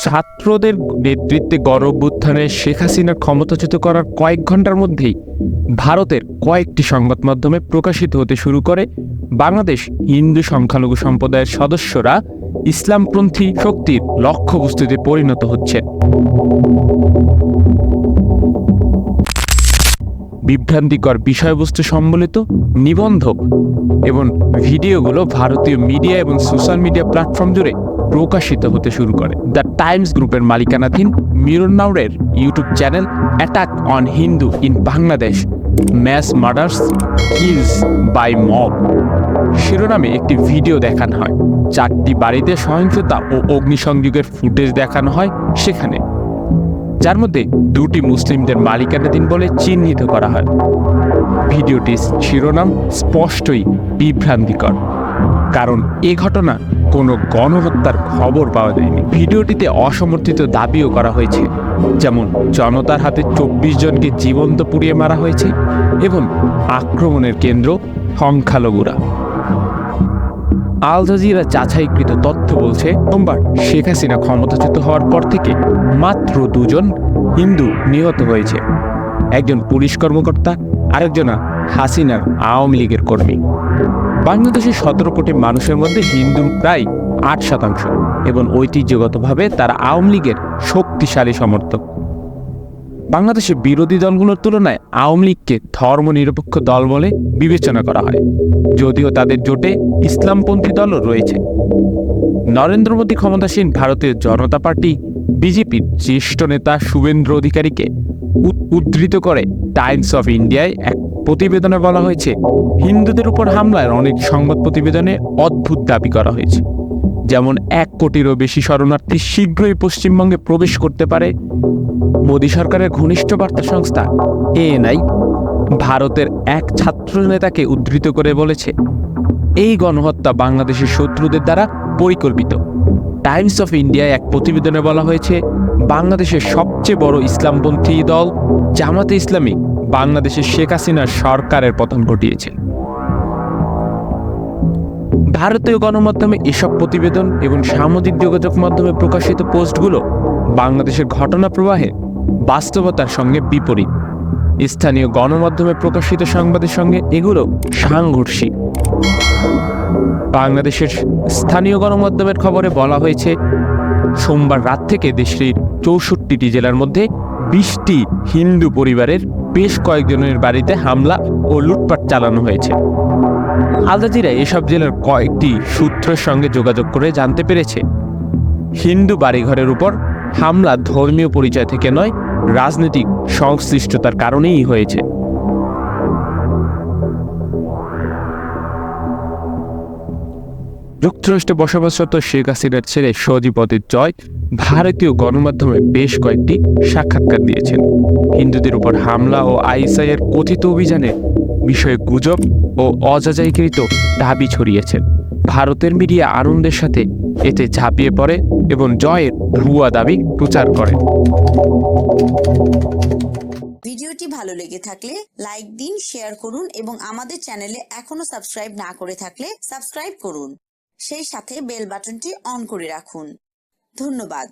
ছাত্রদের নেতৃত্বে গণঅভ্যুত্থানে শেখ হাসিনা ক্ষমতাচ্যুত করার কয়েক ঘণ্টার মধ্যেই ভারতের কয়েকটি সংবাদ মাধ্যমে প্রকাশিত হতে শুরু করে বাংলাদেশ হিন্দু সংখ্যালঘু সম্প্রদায়ের সদস্যরা ইসলামপন্থী শক্তির লক্ষ্যবস্তুতে পরিণত হচ্ছে। বিভ্রান্তিকর বিষয়বস্তু সম্বলিত নিবন্ধ এবং ভিডিওগুলো ভারতীয় মিডিয়া এবং সোশ্যাল মিডিয়া প্ল্যাটফর্ম জুড়ে প্রকাশিত হতে শুরু করে। দ্য টাইমস গ্রুপের মালিকানাধীন মিরন নাউরের YouTube channel attack on Hindu in Bangladesh, mass murders, kills by mob. শিরোনামে একটি ভিডিও দেখানো হয়। চারটি বাড়িতে সহিংসতা ও অগ্নিসংযোগের ফুটেজ দেখানো হয় সেখানে। যার মধ্যে দুটি মুসলিমদের মালিকানাধীন বলে চিহ্নিত করা হয়। ভিডিওটির শিরোনাম স্পষ্টই বিভ্রান্তিকর, কারণ এ ঘটনা কোনো গণহত্যার খবর পাওয়া যায়নি। ভিডিওটিতে অসমর্থিত দাবিও করা হয়েছে, যেমন জনতার হাতে চব্বিশ জনকে জীবন্ত পুড়িয়ে মারা হয়েছে এবং আক্রমণের কেন্দ্র সংখ্যালঘুরা। আল জাজিরা যাচাইকৃত তথ্য বলছে, সোমবার শেখ হাসিনা ক্ষমতাচ্যুত হওয়ার পর থেকে মাত্র দুজন হিন্দু নিহত হয়েছে। একজন পুলিশ কর্মকর্তা, আরেকজন হাসিনার আওয়ামী লীগের কর্মী। বাংলাদেশের সতেরো কোটি মানুষের মধ্যে হিন্দু প্রায় আট শতাংশ এবং ঐতিহ্যগতভাবে তারা আওয়ামী লীগের শক্তিশালী সমর্থক। বাংলাদেশের বিরোধী দলগুলোর তুলনায় আওয়ামী লীগকে ধর্মনিরপেক্ষ দল বলে বিবেচনা করা হয়, যদিও তাদের জোটে ইসলামপন্থী দলও রয়েছে। নরেন্দ্র মোদী ক্ষমতাসীন ভারতের জনতা পার্টি বিজেপির জ্যেষ্ঠ নেতা শুভেন্দ্র অধিকারীকে উদ- উদ্ধৃত করে টাইমস অফ ইন্ডিয়ায় এক প্রতিবেদনে বলা হয়েছে, হিন্দুদের উপর হামলার অনেক সংবাদ প্রতিবেদনে অদ্ভুত দাবি করা হয়েছে। যেমন এক কোটিরও বেশি শরণার্থী শীঘ্রই পশ্চিমবঙ্গে প্রবেশ করতে পারে মোদী সরকারের ঘনিষ্ঠ বার্তা সংস্থা এএনআই ভারতের এক ছাত্র নেতাকে উদ্ধৃত করে বলেছে, এই গণহত্যা বাংলাদেশের শত্রুদের দ্বারা পরিকল্পিত। টাইমস অফ ইন্ডিয়ায় এক প্রতিবেদনে বলা হয়েছে, বাংলাদেশের সবচেয়ে বড় ইসলামপন্থী দল জামাতে ইসলামী বাংলাদেশের শেখ হাসিনার সরকারের পতন ঘটিয়েছে ভারতীয় গণমাধ্যমে এসব প্রতিবেদন এবং সামাজিক যোগাযোগ মাধ্যমে প্রকাশিত পোস্টগুলো বাংলাদেশের ঘটনা প্রবাহে বাস্তবতার সঙ্গে বিপরীত। স্থানীয় গণমাধ্যমে প্রকাশিত সংবাদের সঙ্গে এগুলো সাংঘর্ষিক। বাংলাদেশের স্থানীয় গণমাধ্যমের খবরে বলা হয়েছে, সোমবার রাত থেকে দেশটির চৌষট্টিটি জেলার মধ্যে বিশটি হিন্দু পরিবারের বেশ কয়েকজনের বাড়িতে হামলা ও লুটপাট চালানো হয়েছে। আল জাজিরা এসব জেলার কয়েকটি সূত্রের সঙ্গে যোগাযোগ করে জানতে পেরেছে, হিন্দু বাড়িঘরের উপর হামলা ধর্মীয় পরিচয় থেকে নয়, রাজনৈতিক সংশ্লিষ্টতার কারণেই হয়েছে। যুক্তরাষ্ট্রে বসবাসরত শেখ হাসিনার ছেলে সজীবদের জয় ভারতীয় গণমাধ্যমে বেশ কয়েকটি সাক্ষাৎকার দিয়েছেন। হিন্দুদের উপর হামলা ও আইএসআইয়ের কথিত অভিযানে বিষয়ে গুজব ও অযাচাইকৃত দাবি ছড়িয়েছেন ভারতের মিডিয়া আনন্দের সাথে এতে ঝাঁপিয়ে পড়ে এবং জয়ের ভুয়া দাবি প্রচার করে। ভিডিওটি ভালো লেগে থাকলে লাইক দিন, শেয়ার করুন এবং আমাদের চ্যানেলে এখনও সাবস্ক্রাইব না করে থাকলে সাবস্ক্রাইব করুন। সেই সাথে বেল বাটনটি অন করে রাখুন। ধন্যবাদ।